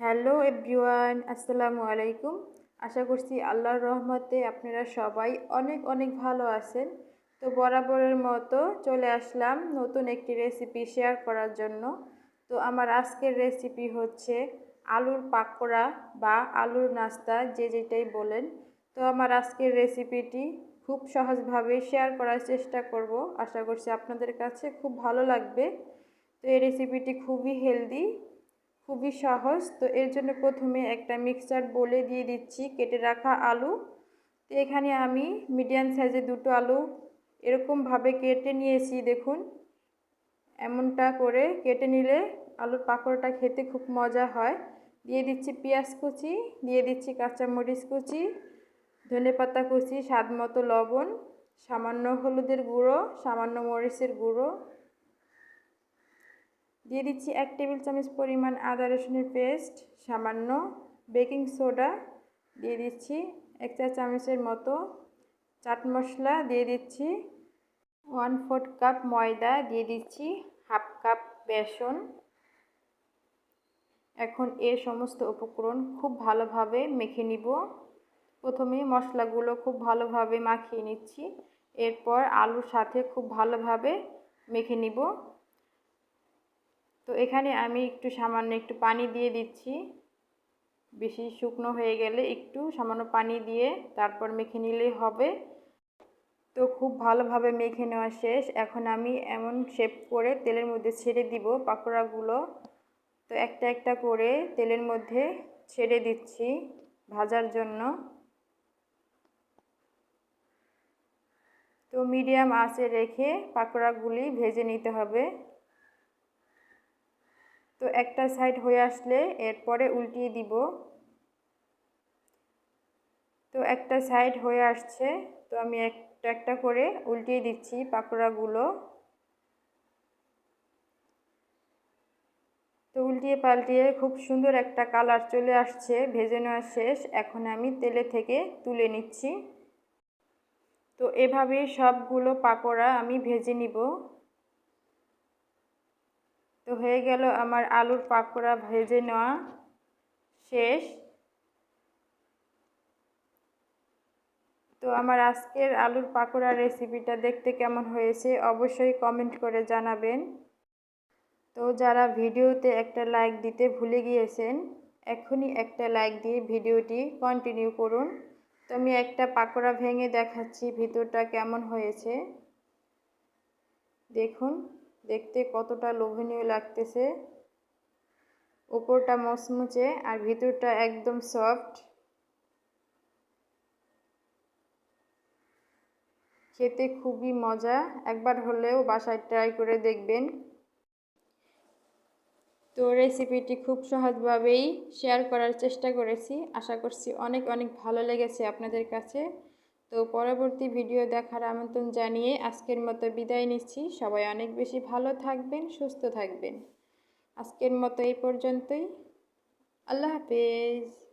Hello everyone, আসসালামু আলাইকুম। আশা করছি আল্লাহর রহমতে আপনারা সবাই অনেক অনেক ভালো আছেন। তো বরাবরের মতো চলে আসলাম নতুন একটি রেসিপি শেয়ার করার জন্য। তো আমার আজকের রেসিপি হচ্ছে আলুর পাকোড়া বা আলুর নাস্তা, যে যেটাই বলেন। তো আমার আজকের রেসিপিটি খুব সহজভাবে শেয়ার করার চেষ্টা করব। আশা করছি আপনাদের কাছে খুব ভালো লাগবে। তো এই রেসিপিটি খুবই হেলদি খুবই সহজ। তো এর জন্য প্রথমে একটা মিক্সচার বলে দিয়ে দিচ্ছি, কেটে রাখা আলু। তো এখানে আমি মিডিয়াম সাইজের দুটো আলু এরকমভাবে কেটে নিয়েছি, দেখুন। এমনটা করে কেটে নিলে আলুর পাকোড়াটা খেতে খুব মজা হয়। দিয়ে দিচ্ছি পেঁয়াজ কুচি, দিয়ে দিচ্ছি কাঁচামরিচ কুচি, ধনে পাতা কুচি, স্বাদ মতো লবণ, সামান্য হলুদের গুঁড়ো, সামান্য মরিচের গুঁড়ো দিয়ে দিচ্ছি এক টেবিল চামচ পরিমাণ আদা রসুনের পেস্ট, সামান্য বেকিং সোডা দিয়ে দিচ্ছি এক চা চামচের মতো। চাট মশলা দিয়ে দিচ্ছি ওয়ান ফোর্থ কাপ ময়দা দিয়ে দিচ্ছি হাফ কাপ বেসন। এখন এ সমস্ত উপকরণ খুব ভালোভাবে মেখে নিব। প্রথমে মশলাগুলো খুব ভালোভাবে মাখিয়ে নিচ্ছি, এরপর আলুর সাথে খুব ভালোভাবে মেখে নিব। তো এখানে আমি একটু সামান্য একটু পানি দিয়ে দিচ্ছি। বেশি শুকনো হয়ে গেলে একটু সামান্য পানি দিয়ে তারপর মেখে নিলেই হবে। তো খুব ভালোভাবে মেখে নেওয়া শেষ। এখন আমি এমন শেপ করে তেলের মধ্যে ছেড়ে দিব পাকোড়াগুলো। তো একটা একটা করে তেলের মধ্যে ছেড়ে দিচ্ছি ভাজার জন্য। তো মিডিয়াম আঁচে রেখে পাকোড়াগুলি ভেজে নিতে হবে। তো একটা সাইড হয়ে আসলে এরপরে উল্টিয়ে দিব। তো একটা সাইড হয়ে আসছে, তো আমি একটা একটা করে উল্টিয়ে দিচ্ছি পাকোড়াগুলো। তো উল্টিয়ে পাল্টিয়ে খুব সুন্দর একটা কালার চলে আসছে, ভেজে নেওয়া শেষ। এখন আমি তেলে থেকে তুলে নিচ্ছি। তো এভাবে সবগুলো পাকোড়া আমি ভেজে নিব। তো হয়ে গেল আমার আলুর পাকোড়া ভেজে নেওয়া শেষ। তো আমার আজকের আলুর পাকোড়া রেসিপিটা দেখতে কেমন হয়েছে অবশ্যই কমেন্ট করে জানাবেন। তো যারা ভিডিওতে একটা লাইক দিতে ভুলে গিয়েছেন, এখনই একটা লাইক দিয়ে ভিডিওটি কন্টিনিউ করুন। তো আমি একটা পাকোড়া ভেঙে দেখাচ্ছি ভিতরটা কেমন হয়েছে। দেখুন। দেখতে কতটা লোভনীয় লাগতেছে। উপরটা মচমুচে আর ভিতরটা একদম সফট। খেতে খুবই মজা। একবার হলেও বাসায় ট্রাই করে দেখবেন। তো রেসিপিটি খুব সহজভাবেই শেয়ার করার চেষ্টা করেছি। আশা করছি অনেক অনেক ভালো লেগেছে আপনাদের কাছে। তো পরবর্তী ভিডিও দেখার আমন্ত্রণ জানিয়ে আজকের মতো বিদায় নিচ্ছি। সবাই অনেক বেশি ভালো থাকবেন, সুস্থ থাকবেন। আজকের মতো এই পর্যন্তই। আল্লাহ হাফেজ।